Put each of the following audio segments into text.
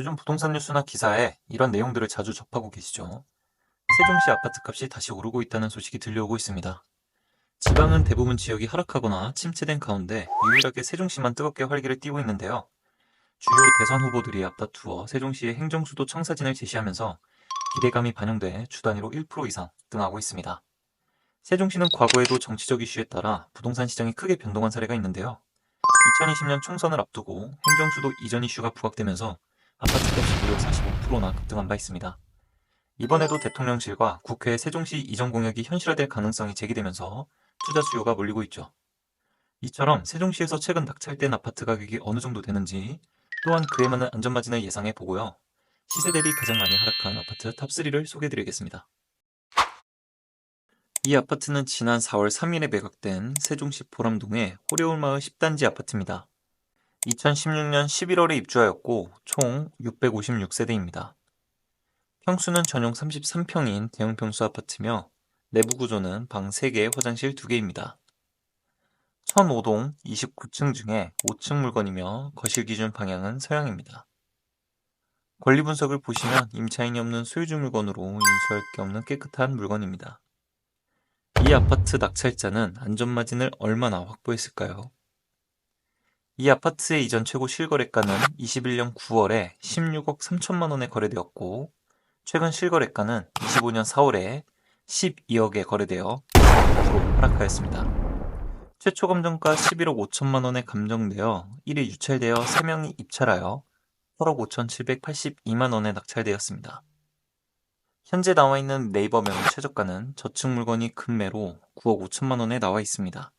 요즘 부동산 뉴스나 기사에 이런 내용들을 자주 접하고 계시죠? 세종시 아파트값이 다시 오르고 있다는 소식이 들려오고 있습니다. 지방은 대부분 지역이 하락하거나 침체된 가운데 유일하게 세종시만 뜨겁게 활기를 띠고 있는데요. 주요 대선 후보들이 앞다투어 세종시의 행정수도 청사진을 제시하면서 기대감이 반영돼 주 단위로 1% 이상 등하고 있습니다. 세종시는 과거에도 정치적 이슈에 따라 부동산 시장이 크게 변동한 사례가 있는데요. 2020년 총선을 앞두고 행정수도 이전 이슈가 부각되면서 아파트 값이 무려 45%나 급등한 바 있습니다. 이번에도 대통령실과 국회 세종시 이전 공약이 현실화될 가능성이 제기되면서 투자 수요가 몰리고 있죠. 이처럼 세종시에서 최근 낙찰된 아파트 가격이 어느 정도 되는지 또한 그에 맞는 안전마진을 예상해 보고요. 시세 대비 가장 많이 하락한 아파트 탑3를 소개해드리겠습니다. 이 아파트는 지난 4월 3일에 매각된 세종시 보람동의 호래울마을 10단지 아파트입니다. 2016년 11월에 입주하였고 총 656세대입니다. 평수는 전용 33평인 대형 평수 아파트며 내부 구조는 방 3개, 화장실 2개입니다. 1005동 29층 중에 5층 물건이며 거실 기준 방향은 서양입니다. 권리 분석을 보시면 임차인이 없는 소유주 물건으로 인수할 게 없는 깨끗한 물건입니다. 이 아파트 낙찰자는 안전마진을 얼마나 확보했을까요? 이 아파트의 이전 최고 실거래가는 21년 9월에 16억 3천만 원에 거래되었고 최근 실거래가는 25년 4월에 12억에 거래되어 10% 하락하였습니다. 최초 감정가 11억 5천만 원에 감정되어 1일 유찰되어 3명이 입찰하여 8억 5,782만 원에 낙찰되었습니다. 현재 나와 있는 네이버 매물 최저가는 저층 물건이 금매로 9억 5천만 원에 나와 있습니다.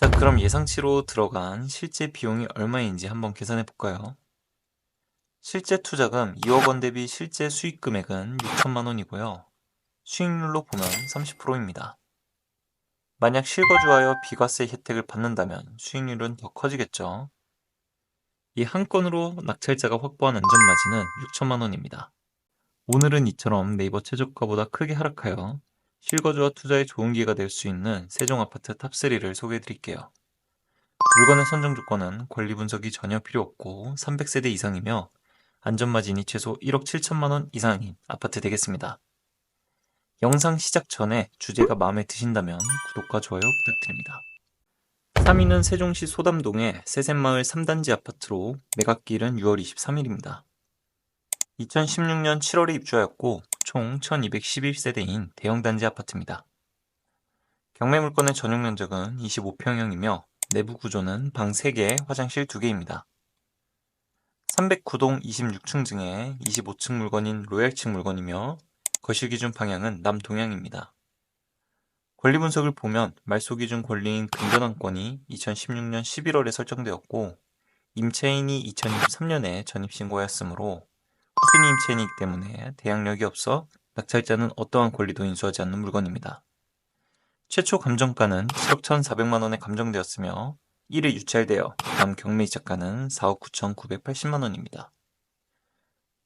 자, 그럼 예상치로 들어간 실제 비용이 얼마인지 한번 계산해 볼까요? 실제 투자금 2억 원 대비 실제 수익 금액은 6천만 원이고요. 수익률로 보면 30%입니다. 만약 실거주하여 비과세 혜택을 받는다면 수익률은 더 커지겠죠. 이 한 건으로 낙찰자가 확보한 안전마진은 6천만 원입니다. 오늘은 이처럼 네이버 최저가보다 크게 하락하여 실거주와 투자에 좋은 기회가 될 수 있는 세종 아파트 탑3를 소개해 드릴게요. 물건의 선정 조건은 권리 분석이 전혀 필요 없고 300세대 이상이며 안전마진이 최소 1억 7천만 원 이상인 아파트 되겠습니다. 영상 시작 전에 주제가 마음에 드신다면 구독과 좋아요 부탁드립니다. 3위는 세종시 소담동의 세샘마을 3단지 아파트로 매각기일은 6월 23일입니다. 2016년 7월에 입주하였고 총 1211세대인 대형단지 아파트입니다. 경매 물건의 전용 면적은 25평형이며 내부 구조는 방 3개, 화장실 2개입니다. 309동 26층 중에 25층 물건인 로얄층 물건이며 거실 기준 방향은 남동향입니다. 권리 분석을 보면 말소 기준 권리인 근전환권이 2016년 11월에 설정되었고 임차인이 2023년에 전입신고하였으므로 후순위 임차인이기 때문에 대항력이 없어 낙찰자는 어떠한 권리도 인수하지 않는 물건입니다. 최초 감정가는 7억 1,400만 원에 감정되었으며 1일 유찰되어 다음 경매 이자가는 4억 9,980만 원입니다.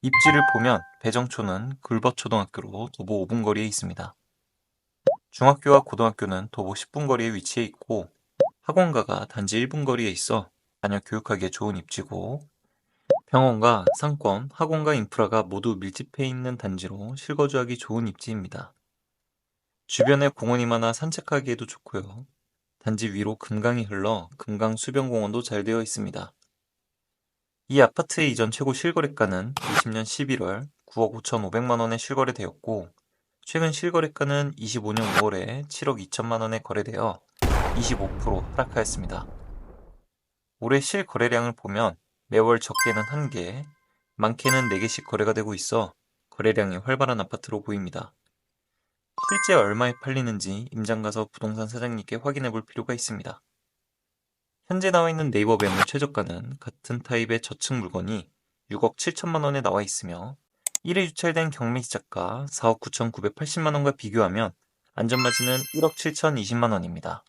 입지를 보면 배정초는 굴벗초등학교로 도보 5분 거리에 있습니다. 중학교와 고등학교는 도보 10분 거리에 위치해 있고 학원가가 단지 1분 거리에 있어 자녀 교육하기에 좋은 입지고 병원과 상권, 학원과 인프라가 모두 밀집해 있는 단지로 실거주하기 좋은 입지입니다. 주변에 공원이 많아 산책하기에도 좋고요. 단지 위로 금강이 흘러 금강 수변공원도 잘 되어 있습니다. 이 아파트의 이전 최고 실거래가는 20년 11월 9억 5천5백만 원에 실거래되었고 최근 실거래가는 25년 5월에 7억 2천만 원에 거래되어 25% 하락하였습니다. 올해 실거래량을 보면 매월 적게는 1개, 많게는 4개씩 거래가 되고 있어 거래량이 활발한 아파트로 보입니다. 실제 얼마에 팔리는지 임장 가서 부동산 사장님께 확인해 볼 필요가 있습니다. 현재 나와 있는 네이버 매물 최저가는 같은 타입의 저층 물건이 6억 7천만 원에 나와 있으며 1회 유찰된 경매 시작가 4억 9,980만 원과 비교하면 안전마진은 1억 7,020만 원입니다.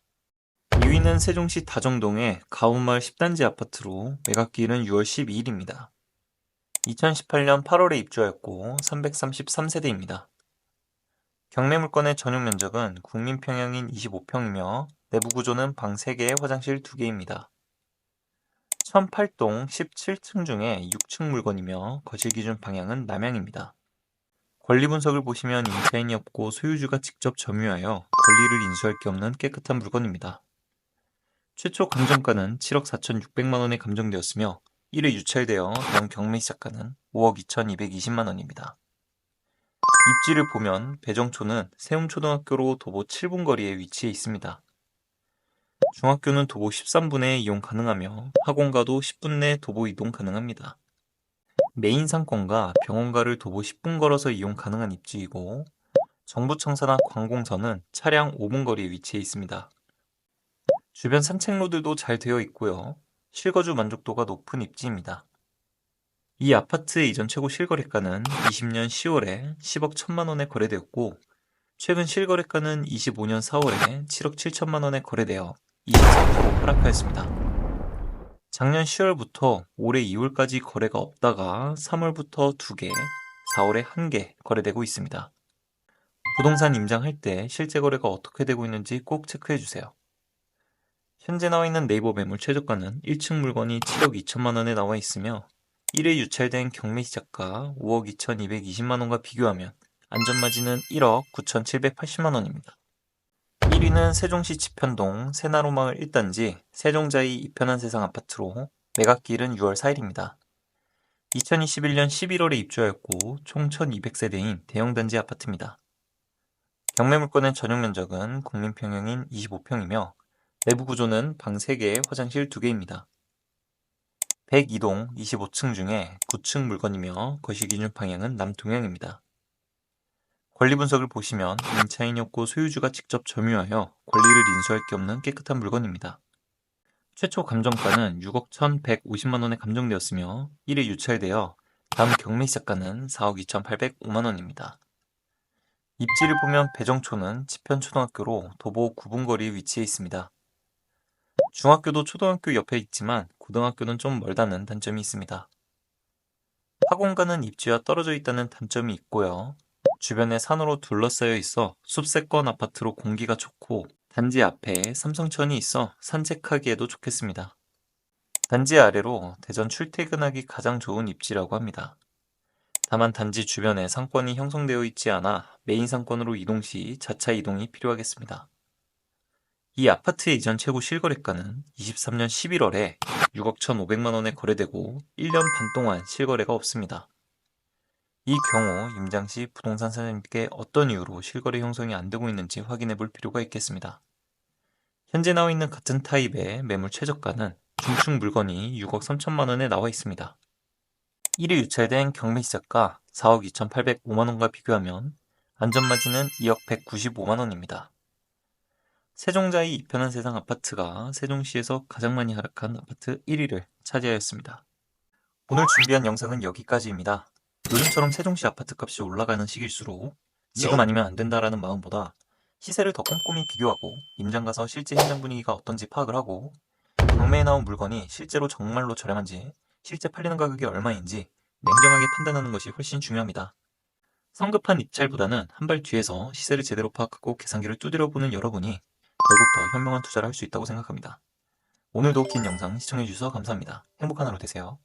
2위는 세종시 다정동의 가운마을 10단지 아파트로 매각기일은 6월 12일입니다. 2018년 8월에 입주하였고 333세대입니다. 경매 물건의 전용 면적은 국민 평형인 25평이며 내부 구조는 방 3개, 화장실 2개입니다. 1008동 17층 중에 6층 물건이며 거실 기준 방향은 남향입니다. 권리 분석을 보시면 임차인이 없고 소유주가 직접 점유하여 권리를 인수할 게 없는 깨끗한 물건입니다. 최초 감정가는 7억 4,600만 원에 감정되었으며 1회 유찰되어 다음 경매 시작가는 5억 2,220만 원입니다. 입지를 보면 배정초는 세움초등학교로 도보 7분 거리에 위치해 있습니다. 중학교는 도보 13분에 이용 가능하며 학원가도 10분 내 도보 이동 가능합니다. 메인 상권과 병원가를 도보 10분 걸어서 이용 가능한 입지이고 정부청사나 관공서는 차량 5분 거리에 위치해 있습니다. 주변 산책로들도 잘 되어 있고요. 실거주 만족도가 높은 입지입니다. 이 아파트의 이전 최고 실거래가는 20년 10월에 10억 1천만 원에 거래되었고 최근 실거래가는 25년 4월에 7억 7천만 원에 거래되어 24% 하락하였습니다. 작년 10월부터 올해 2월까지 거래가 없다가 3월부터 2개, 4월에 1개 거래되고 있습니다. 부동산 임장할 때 실제 거래가 어떻게 되고 있는지 꼭 체크해 주세요. 현재 나와 있는 네이버 매물 최저가는 1층 물건이 7억 2천만 원에 나와 있으며 1회 유찰된 경매 시작가 5억 2,220만 원과 비교하면 안전마진은 1억 9,780만 원입니다. 1위는 세종시 지편동 세나로마을 1단지 세종자이 이편한 세상 아파트로 매각기일은 6월 4일입니다. 2021년 11월에 입주하였고 총 1200세대인 대형단지 아파트입니다. 경매 물건의 전용 면적은 국민평형인 25평이며 내부 구조는 방 3개, 화장실 2개입니다. 102동 25층 중에 9층 물건이며 거실 기준 방향은 남동향입니다. 권리 분석을 보시면 임차인이 없고 소유주가 직접 점유하여 권리를 인수할 게 없는 깨끗한 물건입니다. 최초 감정가는 6억 1,150만 원에 감정되었으며 1회 유찰되어 다음 경매 시작가는 4억 2,805만 원입니다. 입지를 보면 배정초는 지편초등학교로 도보 9분 거리에 위치해 있습니다. 중학교도 초등학교 옆에 있지만 고등학교는 좀 멀다는 단점이 있습니다. 학원가는 입지와 떨어져 있다는 단점이 있고요. 주변에 산으로 둘러싸여 있어 숲세권 아파트로 공기가 좋고 단지 앞에 삼성천이 있어 산책하기에도 좋겠습니다. 단지 아래로 대전 출퇴근하기 가장 좋은 입지라고 합니다. 다만 단지 주변에 상권이 형성되어 있지 않아 메인 상권으로 이동 시 자차 이동이 필요하겠습니다. 이 아파트의 이전 최고 실거래가는 23년 11월에 6억 1,500만 원에 거래되고 1년 반 동안 실거래가 없습니다. 이 경우 임장 시 부동산 사장님께 어떤 이유로 실거래 형성이 안 되고 있는지 확인해 볼 필요가 있겠습니다. 현재 나와 있는 같은 타입의 매물 최저가는 중층 물건이 6억 3천만 원에 나와 있습니다. 1위 유찰된 경매 시작가 4억 2,805만 원과 비교하면 안전마진은 2억 195만 원입니다. 세종자의 이편한 세상 아파트가 세종시에서 가장 많이 하락한 아파트 1위를 차지하였습니다. 오늘 준비한 영상은 여기까지입니다. 요즘처럼 세종시 아파트 값이 올라가는 시기일수록 지금 아니면 안 된다라는 마음보다 시세를 더 꼼꼼히 비교하고 임장 가서 실제 현장 분위기가 어떤지 파악을 하고 경매에 나온 물건이 실제로 정말로 저렴한지 실제 팔리는 가격이 얼마인지 냉정하게 판단하는 것이 훨씬 중요합니다. 성급한 입찰보다는 한 발 뒤에서 시세를 제대로 파악하고 계산기를 두드려 보는 여러분이 결국 더 현명한 투자를 할 수 있다고 생각합니다. 오늘도 긴 영상 시청해주셔서 감사합니다. 행복한 하루 되세요.